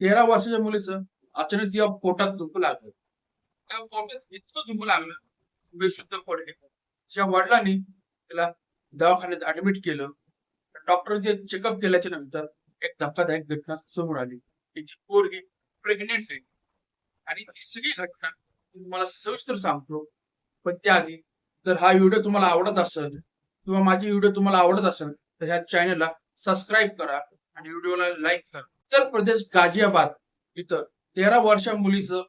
तेरा वर्षाच्या मुलीचं अचानक तिला पोटात दुखू लागलं त्या पोटात इतकं दुखू लागलं बेशुद्ध पडले. तिच्या वडिलांनी तिला दवाखान्यात ऍडमिट केलं. डॉक्टरचे चेकअप केल्याच्यानंतर एक धक्कादायक घटना समोर आली. तिची पोरगी प्रेग्नेंट आहे. आणि ही सगळी घटना तुम्हाला सविस्तर सांगतो. पण त्याआधी जर हा व्हिडिओ तुम्हाला आवडत असेल किंवा माझी व्हिडिओ तुम्हाला आवडत असेल तर ह्या चॅनलला सबस्क्राईब करा आणि व्हिडिओला लाईक करा. उत्तर प्रदेश गाझियाबाद इथं तेरा वर्षा मुलीचं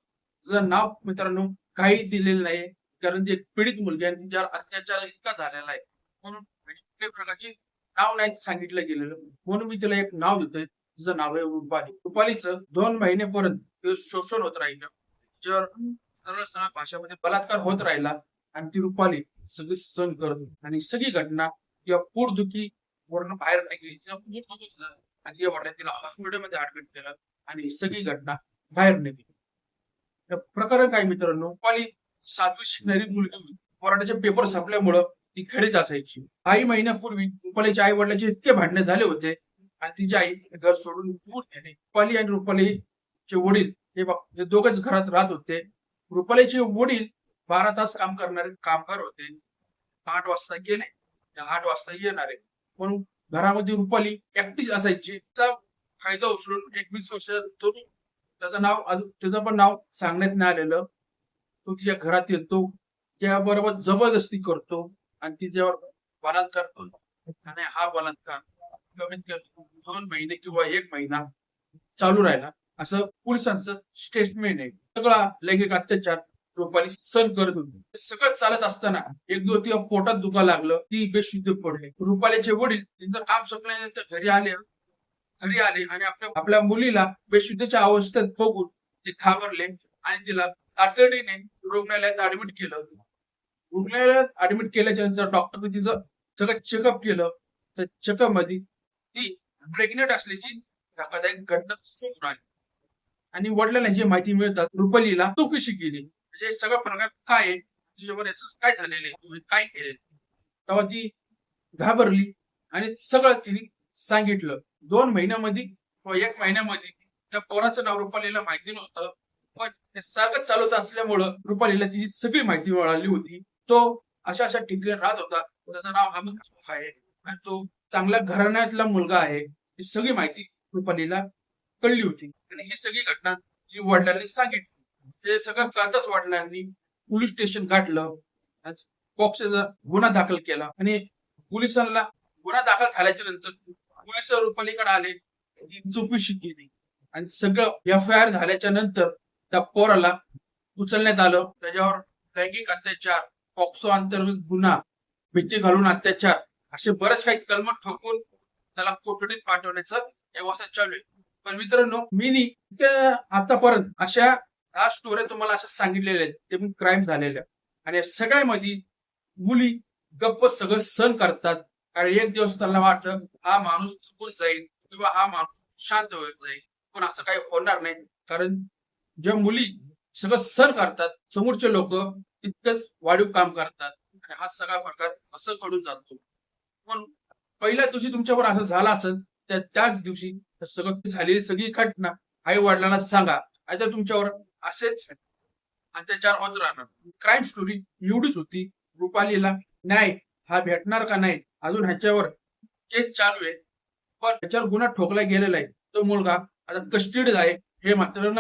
जर नाव मित्रांनो काही दिलेलं नाही कारण ती एक पीडित मुलगी आणि तिच्यावर अत्याचार इतका झालेला आहे. म्हणून म्हणजे कुठल्याही प्रकारची नाव नाही सांगितलं गेलेलं. म्हणून मी तिला एक नाव देतोय. तिचं नाव आहे रुपाली. रुपालीचं दोन महिनेपर्यंत शोषण होत राहिलं. तिच्यावर सरळ सरळ भाषेमध्ये बलात्कार होत राहिला आणि ती रुपाली सगळी सहन करत आणि सगळी घटना किंवा पोटदुखी वरून बाहेर निघली. गेली पोट आणि तिच्या वडिलांनी तिला हॉस्पिटलमध्ये ऍडमिट केलं आणि सगळी घटना बाहेर निघली. प्रकरण काय मित्रांनो? पाली सातवी शिकणारी मुलगी मराठ्याचे पेपर संपल्यामुळं ती घरीच असायची. काही महिन्यापूर्वी रुपालीच्या आई वडिलांचे इतके भांडणे झाले होते आणि तिची आई घर सोडून दूर गेली. रुपाली आणि रुपालीचे वडील हे दोघच घरात राहत होते. रुपालीचे वडील बारा तास काम करणारे कामगार होते. आठ वाजता गेले. आठ वाजता येणारे. पण घरामध्ये रुपाली एकटीच असायची. त्याचा फायदा उचलून एकवीस वर्ष तरुण त्याचं नाव त्याचं पण नाव सांगण्यात नाही आलेलं. तो तिच्या घरात येतो. त्याबरोबर जबरदस्ती करतो आणि तिच्यावर बलात्कार करतो. आणि हा बलात्कार कमीत कमी दोन महिने किंवा एक महिना चालू राहिला. असं पोलिसांचं स्टेटमेंट आहे. सगळा लैंगिक अत्याचार रुपाली सहन करत होती. सगळं चालत असताना एक दिवस तिला पोटात दुखा लागलं. ती बेशुद्ध पडले. रुपालीचे वडील त्यांचं काम संपल्यानंतर घरी आले. घरी आले आणि आपल्या आपल्या मुलीला बेशुद्धीच्या अवस्थेत बघून ते घाबरले आणि तिला तातडीने रुग्णालयात ऍडमिट केलं. रुग्णालयात ऍडमिट केल्याच्यानंतर डॉक्टरने तिचं सगळं चेकअप केलं. तर चेकअपमध्ये ती प्रेग्नेंट असल्याची धक्कादायक घटना आणि वडिलांना जी माहिती मिळतात रुपालीला चौकशी केली. म्हणजे सगळं प्रकार काय आहे? तुझ्यावर असं काय झालेलं आहे? तुम्ही काय केले तेव्हा ती घाबरली आणि सगळं तिने सांगितलं. दोन महिन्यामध्ये किंवा एक महिन्यामध्ये त्या पोराचं नाव रुपालीला माहिती नव्हतं पण ते सगळं चालवत असल्यामुळं रुपालीला तिची सगळी माहिती मिळाली होती. तो अशा अशा ठिकाणी राहत होता. त्याचं नाव हमद आहे. आणि तो चांगल्या घराण्यातला मुलगा आहे. ही सगळी माहिती रुपालीला कळली होती. आणि ही सगळी घटना जी वडिलांनी सांगितली. ते सगळं कळताच आणि पोलीस स्टेशन गाठलं. पॉक्सचा गुन्हा दाखल केला. आणि पोलिसांना गुन्हा दाखल झाल्याच्यानंतर पोलीस रुपालीकडे आले. चौकशी केली. आणि सगळं एफ आय आर झाल्याच्यानंतर त्या पोराला उचलण्यात आलं. त्याच्यावर लैंगिक अत्याचार पॉक्सो अंतर्गत गुन्हा भीती घालून अत्याचार असे बरेच काही कलम ठोकून त्याला कोठडीत पाठवण्याचं व्यवस्था चालू आहे. पण मित्रांनो मी त्या आतापर्यंत अशा ह्या स्टोऱ्या तुम्हाला अशा सांगितलेल्या आहेत. ते पण क्राईम झालेल्या आणि सगळ्यामध्ये मुली गप्प सगळं सहन करतात. कारण एक दिवस त्यांना वाटतं हा माणूस चुकून जाईल किंवा हा माणूस शांत होत जाईल. पण असं काही होणार नाही. कारण ज्या मुली सगळं सहन करतात समोरचे लोक तितकंच वाढीव काम करतात. आणि हा सगळा प्रकार असं घडून जातो. पण पहिल्या दिवशी तुमच्यावर असं झालं असेल तर त्याच दिवशी सगळं झालेली सगळी घटना आई वडिलांना सांगा. आता तुमच्यावर असेच अत्याचार होत राहणार. क्राईम स्टोरी एवढीच होती. रुपालीला न्याय हा भेटणार का नाही? अजून ह्याच्यावर केस चालू आहे. पण ह्याच्यावर गुन्हा ठोकला गेलेला आहे. तो मुलगा आता कस्टडीत आहे. हे मात्र